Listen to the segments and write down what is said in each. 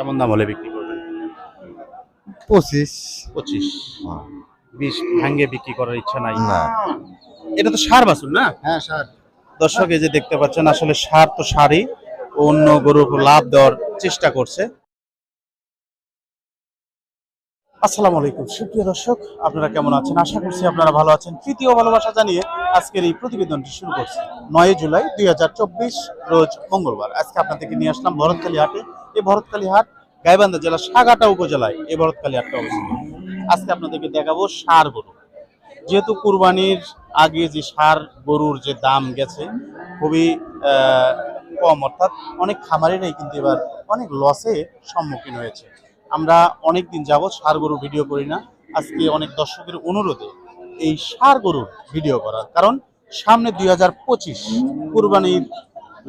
কেমন দাম হলে বিক্রি করবেন? পঁচিশ। পঁচিশ। বিশ ভাঙ্গে বিক্রি করার ইচ্ছা নাই। না। এটা তো সার বাছুর না? হ্যাঁ স্যার দর্শক এই যে দেখতে পাচ্ছেন আসলে সার তো সারই। অন্য গরুর লাভ দেওয়ার চেষ্টা করছে। আসসালামু আলাইকুম। সুপ্রিয় দর্শক আপনারা কেমন আছেন? আশা করছি আপনারা ভালো আছেন। তৃতীয় ভালোবাসা জানিয়ে আজকের এই প্রতিবেদনটি শুরু করছি। নয় জুলাই দুই হাজার চব্বিশ রোজ মঙ্গলবার। আজকে আপনাদেরকে নিয়ে আসলাম ভরতখালী হাটে। এই ভরতখালী হাট গাইবান্ধা জেলা সাগাটা উপজেলায় এই ভরতখালী হাটটা অবস্থিত। আজকে আপনাদেরকে দেখাবো সার গরু। যেহেতু কুরবানির আগে যে সার গরুর যে দাম গেছে, খুবই কম, অর্থাৎ অনেক খামারিরাই কিন্তু এবার অনেক লসে সম্মুখীন হয়েছে। আমরা অনেক দিন যাবৎ সার গরু ভিডিও করি না। আজকে অনেক দর্শকের অনুরোধে এই সার গরুর ভিডিও করার। কারণ সামনে দুই হাজার পঁচিশ কুরবানির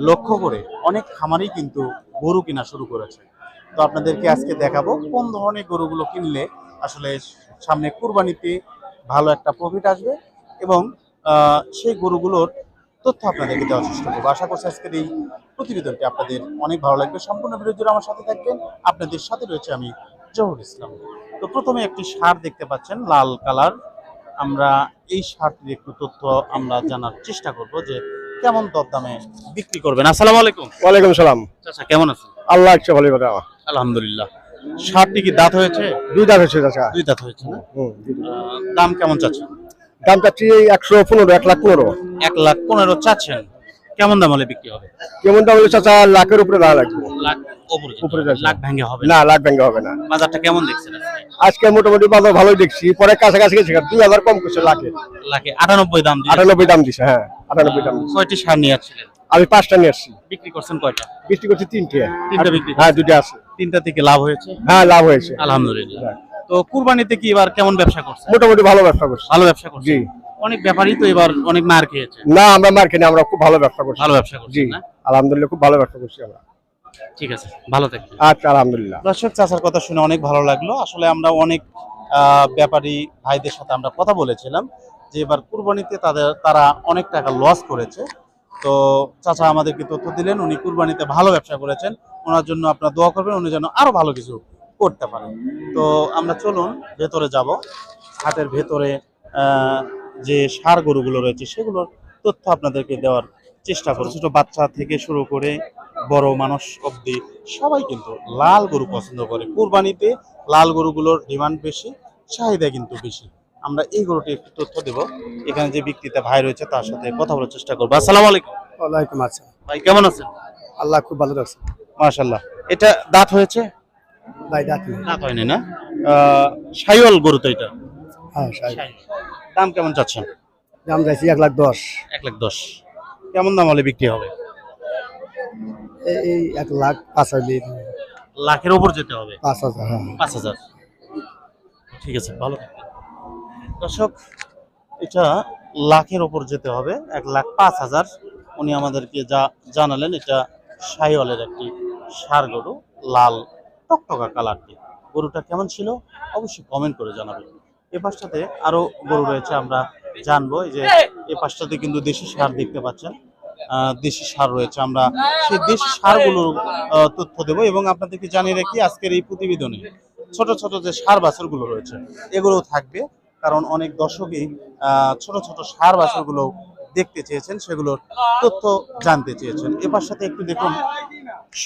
লক্ষ্য করে অনেক খামারই কিন্তু গরু কেনা শুরু করেছে। তো আপনাদেরকে আজকে দেখাবো কোন ধরনের গরুগুলো কিনলে আসলে সামনে কুরবানিতে ভালো একটা প্রফিট আসবে এবং সেই গরুগুলোর তথ্য আপনাদেরকে দেওয়ার চেষ্টা করব। আশা করছি আজকের এই প্রতিবেদনটি আপনাদের অনেক ভালো লাগবে। সম্পূর্ণ জুড়ে আমার সাথে থাকবেন। আপনাদের সাথে রয়েছে আমি জহুর ইসলাম। তো প্রথমে একটি সার দেখতে পাচ্ছেন, লাল কালার। আমরা এই সারটির একটু তথ্য আমরা জানার চেষ্টা করব যে কেমন দরদামে বিক্রি করবেন। আসসালামু আলাইকুম। ওয়ালাইকুম সালাম। চাচা কেমন আছেন? আল্লাহ ইচ্ছা ভালো কথা আলহামদুলিল্লাহ। সারটি কি দাঁত হয়েছে? দুই দাঁত হচ্ছে চাচা। দুই দাঁত হয়েছে না? দাম কেমন চাচ্ছেন? দাম চাচ্ছি একশো পনেরো এক লাখ পনেরো। এক লাখ পনেরো চাচ্ছেন। কেমন দাম হলে বিক্রি হবে? কেমন দাম হলে চাচা লাখের উপরে দাঁড়া লাগবে। লাখ উপরে উপরে লাখ ভেঙে হবে? না লাখ ব্যাংকে হবে না। বাজারটা কেমন দেখছেন আজকে? আজকে মোটামুটি বাজার ভালোই দেখছি। পরে কাছাকাছি গেছে দুই হাজার কম করছে লাখে। লাখে আটানব্বই দাম দিয়ে আটানব্বই দাম দিছে হ্যাঁ। আটানব্বই দাম দিছে সার নিয়ে আসছিলেন। আমি পাঁচটা নিয়ে আসছি। বিক্রি করছেন কয়টা? বিক্রি করছি তিনটে। তিনটা বিক্রি হ্যাঁ দুটো আছে। তিনটা থেকে লাভ হয়েছে? হ্যাঁ লাভ হয়েছে। আলহামদুলিল্লাহ। হ্যাঁ। তো কুরবানিতে কি এবার কেমন ব্যবসা করছে মোটামুটি ভালো ব্যবসা করছি। ভালো ব্যবসা করছে জি। অনেক ব্যাপারই তো এবার অনেক মার খেয়েছে না আমরা মার্কেটে আমরা খুব ভালো ব্যবসা করছি। ভালো ব্যবসা করছে জি। আলহামদুলিল্লাহ খুব ভালো ব্যবসা করছি আমরা। ঠিক আছে ভালো থাকবেন। আচ্ছা আলহামদুলিল্লাহ। দর্শক চাচার কথা শুনে অনেক ভালো লাগল। আসলে আমরা অনেক আহ, ব্যাপারী ভাইদের সাথে আমরা কথা বলেছিলাম। যে এবার কুরবানিতে তাদের, তারা অনেক টাকা লস করেছে। তো চাচা আমাদেরকে তথ্য দিলেন, উনি কুরবানিতে ভালো ব্যবসা করেছেন। ওনার জন্য আপনার দোয়া করবেন, উনি যেন আরও ভালো কিছু করতে পারেন তো আমরা চলুন, ভেতরে যাব। হাটের ভেতরে যে সার গরুগুলো রয়েছে, সেগুলোর তথ্য আপনাদেরকে দেওয়ার চেষ্টা করব। ছোট বাচ্চা থেকে শুরু করে বড় মানুষ অবধি সবাই কিন্তু লাল গরু পছন্দ করে। কুরবানিতে লাল গরুগুলোর ডিমান্ড বেশি, চাহিদা কিন্তু বেশি। আমরা এই গরুটি একটু তথ্য দেব। এখানে যে বিক্রেতা ভাই রয়েছে তার সাথে কথা বলার চেষ্টা করব। আসসালামু আলাইকুম। ওয়ালাইকুম আসসালাম। ভাই কেমন আছেন? আল্লাহ খুব ভালো রাখছে মাশাল্লাহ এটা দাঁত হয়েছে? ভাই ডাক দাঁত হয়নি না? সাইওয়াল গরু তো এটা? হ্যাঁ দাম কেমন চাচ্ছেন? দাম যাইছি এক লাখ দশ। এক লাখ দশ। কেমন দাম হলে বিক্রি হবে? এই- এই এক লাখ পাঁচ হাজার লাখের উপর যেতে হবে? পাঁচ হাজার হ্যাঁ। পাঁচ হাজার। ঠিক আছে ভালো থাকবেন। দর্শক, এটা লাখের ওপর যেতে হবে, এক লাখ পাঁচ হাজার। উনি আমাদেরকে যা জানালেন, এটা সাইওয়ালের একটি সার গরু, লাল টকটকা কালারটি। গরুটা কেমন ছিল? অবশ্যই কমেন্ট করে জানাবেন। এ পাশটাতে আরও গরু রয়েছে, আমরা জানব। যে এ পাশটাতে কিন্তু দেশি সার দেখতে পাচ্ছেন। দেশি সার রয়েছে, আমরা সেই দেশি সারগুলোর তথ্য দেবো এবং আপনাদেরকে জানিয়ে রাখি, আজকের এই প্রতিবেদনে ছোট ছোট যে সার বাছরগুলো রয়েছে এগুলো থাকবে। কারণ অনেক দর্শকই ছোট ছোট সার বাছরগুলো দেখতে চেয়েছেন, সেগুলোর তথ্য জানতে চেয়েছেন। এবার সাথে একটু দেখুন,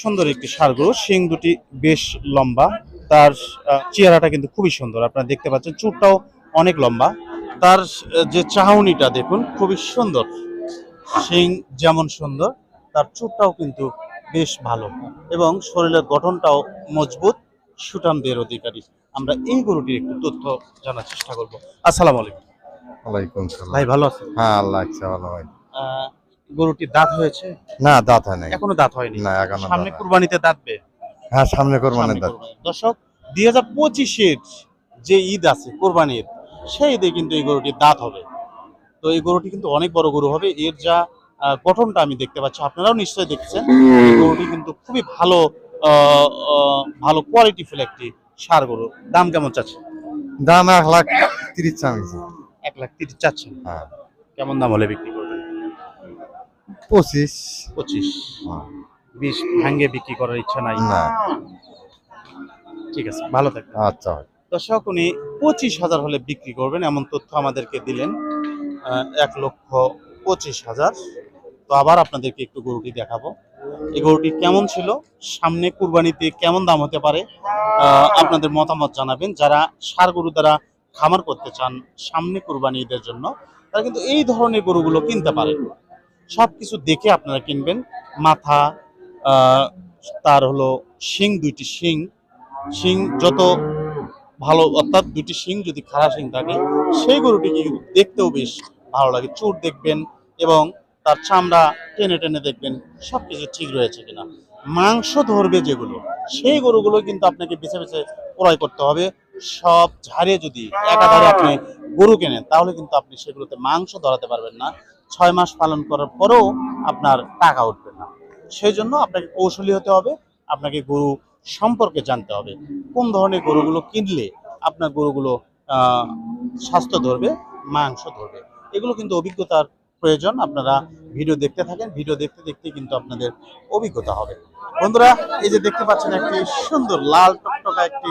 সুন্দর একটি সার গরু শিং দুটি বেশ লম্বা, তার চেহারাটা কিন্তু খুবই সুন্দর। আপনারা দেখতে পাচ্ছেন চুটটাও অনেক লম্বা। তার যে চাহনিটা দেখুন, খুবই সুন্দর। শিং যেমন সুন্দর, তার চুটটাও কিন্তু বেশ ভালো এবং শরীরের গঠনটাও মজবুত সুটামদের অধিকারী। আমরা এই গরুটির একটু তথ্য জানার চেষ্টা করব। আসসালামু আলাইকুম। ওয়ালাইকুম সালাম ভাই ভালো আছেন? হ্যাঁ আল্লাহ ইচ্ছা ভালো ভাই গরুটির দাঁত হয়েছে? না দাঁত হয় নাই। এখনও দাঁত হয়নি? না এখনও সামনে হয়নি। কুরবানিতে দাঁতবে হ্যাঁ সামনে কোরবানির সামনে দাঁত। দর্শক দুই হাজার পঁচিশের যে ঈদ আছে কোরবানি ঈদ সেই ঈদে কিন্তু এই গরুটির দাঁত হবে। তো এই গরুটি কিন্তু অনেক বড় গরু হবে। এর যা গঠনটা আমি দেখতে পাচ্ছি আপনারাও নিশ্চয়ই দেখছেন। এই গরুটি কিন্তু খুবই ভালো ভালো কোয়ালিটি ফুল একটি সার গরু। দাম কেমন চাচ্ছে দাম এক লাখ তিরিশ চামিয়েছি এক লাখ তিরিশ চাচ্ছেন। হ্যাঁ। কেমন দাম হলে বিক্রি করবেন? পঁচিশ। পঁচিশ। হ্যাঁ। বিশ ভাঙ্গে বিক্রি করার ইচ্ছা নাই। না। ঠিক আছে ভালো থাকবেন। আচ্ছা। দর্শক উনি পঁচিশ হাজার হলে বিক্রি করবেন এমন তথ্য আমাদেরকে দিলেন। এক লক্ষ পঁচিশ হাজার। তো আবার আপনাদেরকে একটু গরুটি দেখাবো। এই গরুটি কেমন ছিল? সামনে কুরবানিতে কেমন দাম হতে পারে? আপনাদের মতামত জানাবেন। যারা সার গরু দ্বারা খামার করতে চান সামনে কুরবানি ঈদের জন্য, তারা কিন্তু এই ধরনের গরুগুলো কিনতে পারেন সব কিছু দেখে আপনারা কিনবেন। মাথা তার হলো শিং, দুইটি শিং। শিং যত ভালো, অর্থাৎ দুটি শিং যদি খাড়া শিং থাকে, সেই গরুটি কিন্তু দেখতেও বেশ ভালো লাগে। চুট দেখবেন এবং তার চামড়া টেনে টেনে দেখবেন সবকিছু ঠিক রয়েছে কিনা। মাংস ধরবে যেগুলো, সেই গরুগুলো কিন্তু আপনাকে বেছে বেছে ক্রয় করতে হবে। সব ঝাড়ে যদি একাধারে আপনি গরু কেনেন, তাহলে কিন্তু আপনি সেগুলোতে মাংস ধরাতে পারবেন না। ছয় মাস পালন করার পরেও আপনার টাকা উঠবে না। সেই জন্য আপনাকে কৌশলী হতে হবে, আপনাকে গরু সম্পর্কে জানতে হবে। কোন ধরনের গরুগুলো কিনলে আপনার গরুগুলো স্বাস্থ্য ধরবে, মাংস ধরবে। এগুলো কিন্তু অভিজ্ঞতার প্রয়োজন আপনারা ভিডিও দেখতে থাকেন। ভিডিও দেখতে দেখতে কিন্তু আপনাদের অভিজ্ঞতা হবে। বন্ধুরা এই যে দেখতে পাচ্ছেন একটি সুন্দর লাল টকটকা একটি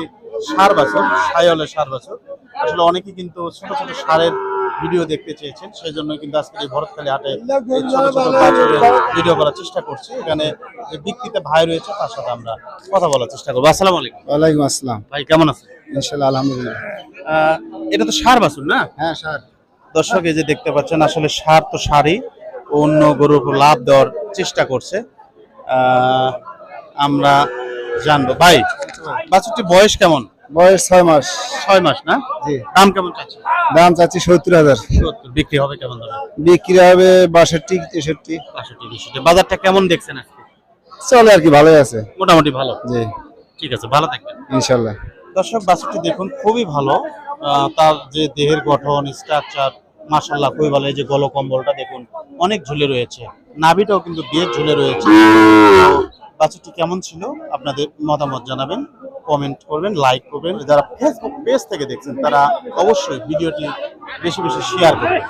সার বাছর সায়লের সার বাছর। আসলে অনেকে কিন্তু ছোট ছোট সারের ভিডিও দেখতে চেয়েছেন সেই জন্য কিন্তু আজকে এই ভরতখালী হাটে ছোট ছোট বাছরের ভিডিও করার চেষ্টা করছি। এখানে যে বিক্রিতে ভাই রয়েছে তার সাথে আমরা কথা বলার চেষ্টা করব। আসসালামু আলাইকুম। ওয়ালাইকুম আসসালাম। ভাই কেমন আছেন? ইনশাল্লাহ আলহামদুলিল্লাহ। আহ, এটা তো সার বাছুর না? হ্যাঁ স্যার দর্শক এই যে দেখতে পাচ্ছেন আসলে সার তো সারই অন্য গরুর উপর লাভ দেওয়ার চেষ্টা করছে। আমরা জানব। ভাই বাছুরটি বয়স কেমন? বয়স ছয় মাস। ছয় মাস না? জি। দাম কেমন চাচ্ছে দাম চাচ্ছি সত্তর হাজার। সত্তর। বিক্রি হবে কেমন দামে? বিক্রি হবে বাষট্টি তেষট্টি। বাষট্টি বিশটি বাজারটা কেমন দেখছেন আজকে? চলে আর কি ভালোই আছে। মোটামুটি ভালো। জি। ঠিক আছে ভালো থাকবেন। ইনশাল্লাহ। দর্শক বাছুরটি দেখুন খুবই ভালো। আহ, তার যে দেহের গঠন স্ট্রাকচার মাসাল্লাহ খুবই ভালো। এই যে গলকম্বলটা দেখুন, অনেক ঝুলে রয়েছে। নাভিটাও কিন্তু বেশ ঝুলে রয়েছে। বাছুরটি কেমন ছিল? আপনাদের মতামত জানাবেন কমেন্ট করবেন লাইক করবেন। যারা ফেসবুক পেজ থেকে দেখছেন, তারা অবশ্যই ভিডিওটি বেশি বেশি শেয়ার করবেন।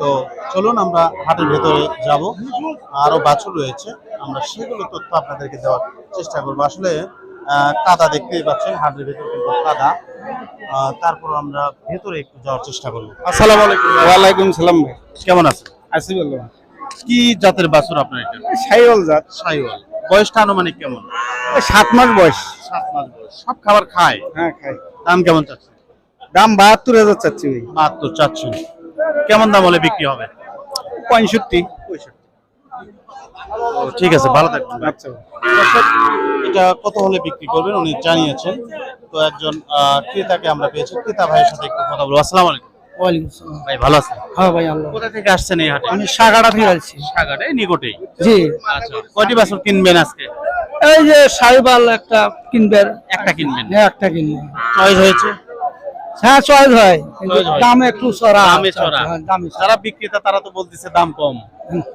তো চলুন আমরা হাটের ভেতরে যাব। আরও বাছুর রয়েছে। আমরা সেগুলো তথ্য আপনাদেরকে দেওয়ার চেষ্টা করব। আসলে কাদা দেখতেই পাচ্ছেন, হাটের ভেতরে কিন্তু কাদা। তারপর আমরা ভেতরে একটু যাওয়ার চেষ্টা করব। আসসালামু আলাইকুম ওয়ালাইকুম সালাম ভাই। কেমন আছেন? আসি বলল কি জাতের বাছুর আপনার এটা? সাইওয়াল জাত। সাইওয়াল। বয়সটা আনুমানিক কেমন? সাত মাস বয়স। সাত মাস বয়স। সব খাবার খায়? হ্যাঁ খাই দাম কেমন চাচ্ছে দাম বাহাত্তর হাজার চাচ্ছি ভাই। বাহাত্তর চাচ্ছেন। কেমন দাম হলে বিক্রি হবে? পঁয়ষট্টি। ও, ঠিক আছে ভালো থাকবেন। আচ্ছা এটা কত হলে বিক্রি করবেন উনি জানিয়েছেন। তো একজন ক্রেতাকে আমরা পেয়েছি। ক্রেতা ভাইয়ের সাথে একটু কথা বলব। আসসালামু আলাইকুম। ওয়ালাইকুম আসসালাম। ভাই ভালো আছেন? হ্যাঁ ভাই আল্লাহ কোথা থেকে আসছেন এই হাটে? আমি সাগাটা থেকে আসছি। সাগারে নিকটেই? জি। আচ্ছা কয়টি বাছুর কিনবেন আজকে? এই যে সাইবাল একটা কিনবেন। একটা কিনবেন। হ্যাঁ একটা কিনবেন চয়েস হয়েছে? হ্যাঁ চয়েস হয়। দাম একটু চড়া দামে চড়া হ্যাঁ। যারা বিক্রেতা তারা তো বলতেছে দাম কম।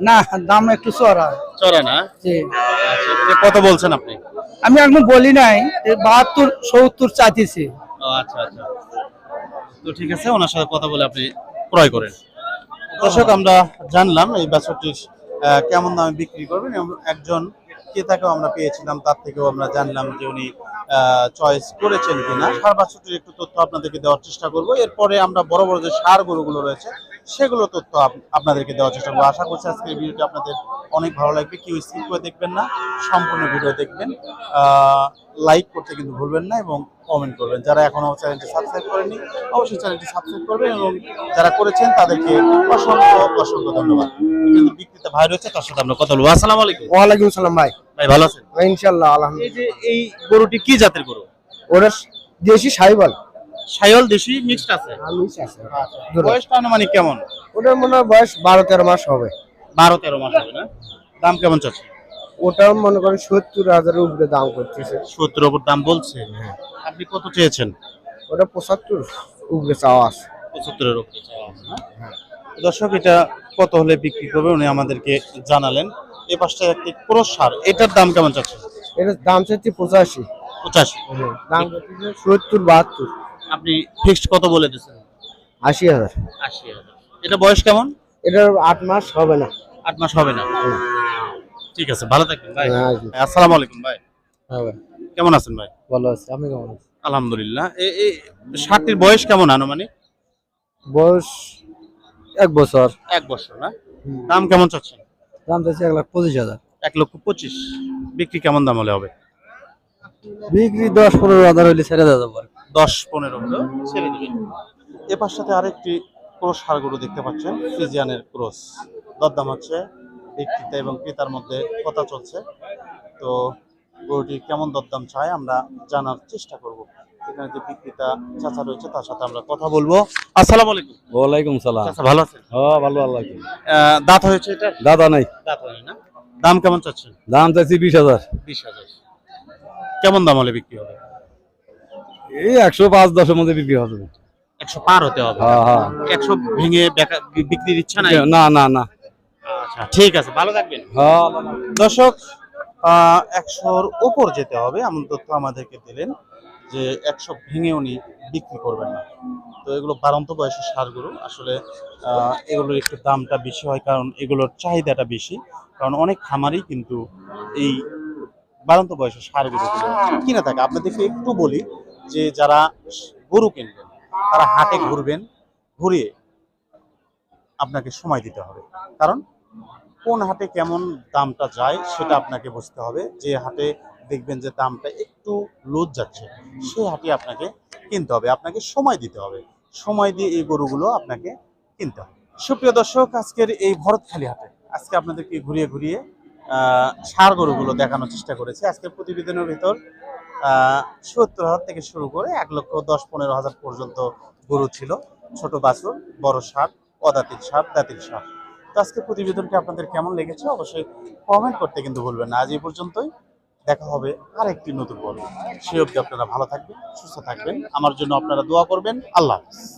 না দাম একটু চড়া চড়া না? জি। আচ্ছা কত বলছেন আপনি? আমি এখন বলি নাই বাহাত্তর সত্তর চাইতেছি। ও আচ্ছা আচ্ছা। তো ঠিক আছে ওনার সাথে কথা বলে আপনি ক্রয় করেন। দর্শক আমরা জানলাম এই বাছরটির আহ, কেমন দামে বিক্রি করবেন একজন ক্রেতাকেও আমরা পেয়েছিলাম তার থেকেও আমরা জানলাম যে উনি চয়েস করেছেন কিনা, সার বাছরটির একটু তথ্য আপনাদেরকে দেওয়ার চেষ্টা করব। এরপরে আমরা বড় বড় যে সার গরুগুলো রয়েছে, সেগুলো তথ্য আপনাদেরকে দেওয়ার চেষ্টা করব। আশা করছি আজকের ভিডিওটি আপনাদের অনেক ভালো লাগবে। কেউ স্কিপ করে দেখবেন না, সম্পূর্ণ ভিডিও দেখবেন। লাইক করতে কিন্তু ভুলবেন না এবং কমেন্ট করবেন। যারা এখনও চ্যানেলটি সাবস্ক্রাইব করেনি অবশ্যই চ্যানেলটি সাবস্ক্রাইব করবেন এবং যারা করেছেন, তাদেরকে অসংখ্য অসংখ্য ধন্যবাদ। কিন্তু বিক্রিতে ভাই রয়েছে, তার সাথে আমরা কথা বলব। আসসালামু আলাইকুম। ওয়ালাইকুম সালাম ভাই। ভাই ভালো আছেন? ইনশাল্লাহ এই যে এই গরুটি কি জাতের গরু? ওটা দেশি সাইবাল সায়ল দেশি মিক্সড আছে? বয়সটা আনুমানিক কেমন? ওটার মনে হয় বয়স বারো তেরো মাস হবে। বারো তেরো মাস হবে না? দাম কেমন চাচ্ছে? ওটাও মনে করেন সত্তর উপরে দাম করতেছে। সত্তর দাম বলছে? আপনি কত চেয়েছেন? ওটা পঁচাত্তর উপরে চাওয়া আছে। পঁচাত্তরের উপরে চাওয়া আছে না? দর্শক এটা কত হলে বিক্রি করবে উনি আমাদেরকে জানালেন। এ পাশটা একটি ক্রস সার এটার দাম কেমন চাচ্ছে এটার দাম চাচ্ছি পঁচাশি। পঁচাশি। দাম সত্তর বাহাত্তর। আপনি ফিক্সড কত বলে দিচ্ছেন? আশি হাজার। আশি হাজার। এটা বয়স কেমন? এটার আট মাস হবে না। আট মাস হবে না। ঠিক আছে ভালো থাকবেন ভাই। হ্যাঁ। আসসালামু আলাইকুম ভাই। হবে কেমন আছেন ভাই? ভালো আছে আমি কেমন আছি আলহামদুলিল্লাহ। এ- এই ষাটটির বয়স কেমন আনুমানিক? বয়স এক বছর। এক বছর না? দাম কেমন চাচ্ছেন? দাম চাইছি এক লাখ পঁচিশ হাজার। এক লক্ষ পঁচিশ। বিক্রি কেমন দাম হলে হবে? বিক্রি দশ পনেরো হাজার হইলে ছেড়ে দেওয়া যাবে দশ পনেরো হলো ছেড়ে দিবেন। এ পাশটাতে আরেকটি ক্রোশ হাড় গরু দেখতে পাচ্ছেন ফ্রিজিয়ানের ক্রোস। দরদাম হচ্ছে বিক্রেতা এবং ক্রেতার মধ্যে কথা চলছে। তো গরুটি কেমন দরদাম চায় আমরা জানার চেষ্টা করব। এখানে যে বিক্রেতা চাচা রয়েছে তার সাথে আমরা কথা বলব। আসসালামু আলাইকুম। ওয়ালাইকুম সালাম। চাচা ভালো আছেন? হ্যাঁ ভালো আল্লাহ দাঁত হয়েছে এটা? দাদা নাই। দাঁত না? দাম কেমন চাচ্ছেন? দাম চাইছি বিশ হাজার। বিশ হাজার। কেমন দাম হলে বিক্রি হবে? এই একশো পাঁচ দশের মধ্যে বিক্রি হবে। একশো পার হতে হবে। হ্যাঁ হ্যাঁ। একশো ভেঙে বেকা- বিক্রির ইচ্ছা নাই? না না না। আচ্ছা ঠিক আছে ভালো থাকবেন। হ্যাঁ দর্শক একশোর উপর যেতে হবে এমন তথ্য আমাদেরকে দিলেন। যে একশো ভেঙে উনি বিক্রি করবেন না। তো এগুলো বারন্ত বয়সের সারগুলো আসলে এগুলোর একটু দামটা বেশি হয় কারণ এগুলোর চাহিদাটা বেশি। কারণ অনেক খামারই কিন্তু এই বারন্ত বয়সের সারগুলো কিনে থাকে। আপনাদেরকে একটু বলি যে, যারা গরু কিনবেন, তারা হাটে ঘুরবেন, ঘুরিয়ে আপনাকে সময় দিতে হবে। কারণ কোন হাটে কেমন দামটা যায় সেটা আপনাকে বুঝতে হবে। যে হাটে দেখবেন যে দামটা একটু লোজ যাচ্ছে সেই হাটে আপনাকে কিনতে হবে, আপনাকে সময় দিতে হবে। সময় দিয়ে এই গরুগুলো আপনাকে কিনতে হবে। সুপ্রিয় দর্শক, আজকের এই ভরতখালি হাটে আজকে আপনাদেরকে ঘুরিয়ে ঘুরিয়ে ষাঁড় গরুগুলো দেখানোর চেষ্টা করেছি। আজকের প্রতিবেদনের ভিতর সত্তর হাজার থেকে শুরু করে এক লক্ষ দশ পনেরো হাজার পর্যন্ত গরু ছিল। ছোট বাছুর, বড় সার অদাতির সার দাতির সার। তো আজকে প্রতিবেদনটি আপনাদের কেমন লেগেছে অবশ্যই কমেন্ট করতে কিন্তু ভুলবেন না। আজ এই পর্যন্তই। দেখা হবে আর একটি নতুন পর্ব। সে অবধি আপনারা ভালো থাকবেন, সুস্থ থাকবেন। আমার জন্য আপনারা দোয়া করবেন। আল্লাহ হাফিজ।